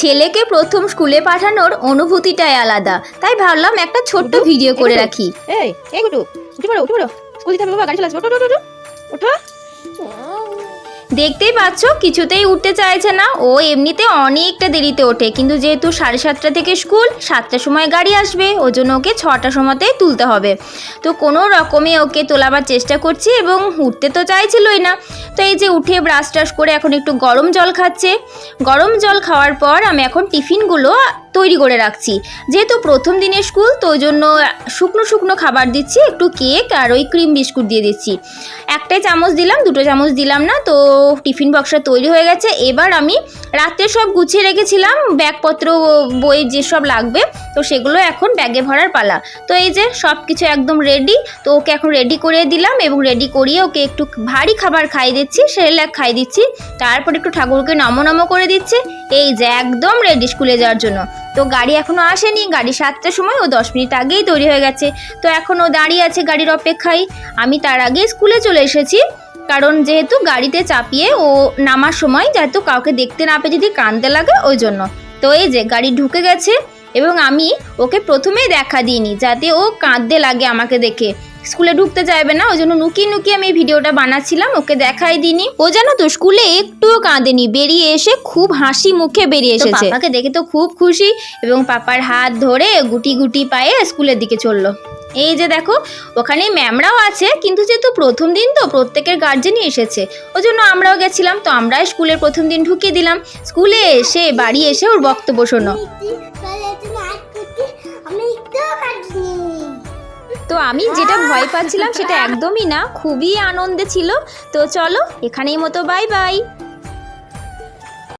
ছেলেকে প্রথম স্কুলে পাঠানোর অনুভূতিটাই আলাদা। তাই ভাবলাম একটা ছোট্ট ভিডিও করে রাখি। এই এই গুটু উঠে পড়ো উঠে পড়ো। স্কুল যেতে হবে বাবা গাড়ি চলে আসবে ওঠো ওঠো ওঠো ওঠো দেখতেই পাচ্ছ কিছুতেই উঠতে চাইছে না। ও এমনিতে অনেকটা দেরিতে ওঠে। কিন্তু যেহেতু সাড়ে সাতটা থেকে স্কুল সাতটার সময় গাড়ি আসবে। ও জন্য ওকে ছটার সময়তেই তুলতে হবে। তো কোনো রকমে ওকে তোলাবার চেষ্টা করছি এবং উঠতে তো চাইছিলই না। তো এই যে উঠে ব্রাশ টাশ করে এখন একটু গরম জল খাচ্ছে। গরম জল খাওয়ার পর আমি এখন টিফিনগুলো তৈরি করে রাখছি। যেহেতু প্রথম দিনের স্কুল তো ওই জন্য শুকনো শুকনো খাবার দিচ্ছি, একটু কেক আর ওই ক্রিম বিস্কুট দিয়ে দিচ্ছি। একটাই চামচ দিলাম, দুটো চামচ দিলাম না, তো টিফিন বক্সটা তৈরি হয়ে গেছে। এবার আমি রাত্রে সব গুছিয়ে রেখেছিলাম, ব্যাগপত্র, বই যেসব লাগবে, তো সেগুলো এখন ব্যাগে ভরার পালা। তো এই যে সব কিছু একদম রেডি তো ওকে এখন রেডি করে দিলাম এবং রেডি করিয়ে ওকে একটু ভারী খাবার খাইয়ে দিচ্ছি সেরেলাক খাইয়ে দিচ্ছি। তারপর একটু ঠাকুরকে নম নম করে দিচ্ছে। এই যে একদম রেডি স্কুলে যাওয়ার জন্য। তো গাড়ি এখনও আসেনি, গাড়ি সাতটার সময় ও দশ মিনিট আগেই তৈরি হয়ে গেছে। তো এখন ও দাঁড়িয়ে আছে গাড়ির অপেক্ষায়। আমি তার আগে স্কুলে চলে এসেছি। কারণ যেহেতু গাড়িতে চাপিয়ে ও নামার সময় যেহেতু কাউকে দেখতে না পেয়ে যদি কানতে লাগে ওই জন্য। তো এই যে গাড়ি ঢুকে গেছে। এবং আমি ওকে প্রথমেই দেখা দিইনি যাতে ও কাঁদতে লাগে আমাকে দেখে। স্কুলে ঢুকতে চাইবে না ওই জন্য নুকিয়ে নুকিয়ে আমি এই ভিডিওটা বানাচ্ছিলাম ওকে দেখাই দিইনি। ও জানো তো স্কুলে একটুও কাঁদেনি বেরিয়ে এসে খুব হাসি মুখে বেরিয়ে এসেছে। পাপাকে দেখে তো খুব খুশি এবং পাপার হাত ধরে গুটি গুটি পায়ে স্কুলের দিকে চলল। এই যে দেখো ওখানে ম্যামরাও আছে কিন্তু যেহেতু প্রথম দিন তো প্রত্যেকের গার্জেনই এসেছে ওই জন্য আমরাও গেছিলাম তো আমরা স্কুলের প্রথম দিন ঢুকিয়ে দিলাম। স্কুলে এসে বাড়ি এসে ওর বক্তব্য শোনো। তো আমি যেটা ভয় পাচ্ছিলাম সেটা একদমই না খুবই আনন্দে ছিল। তো চলো এখানেই মতো বাই বাই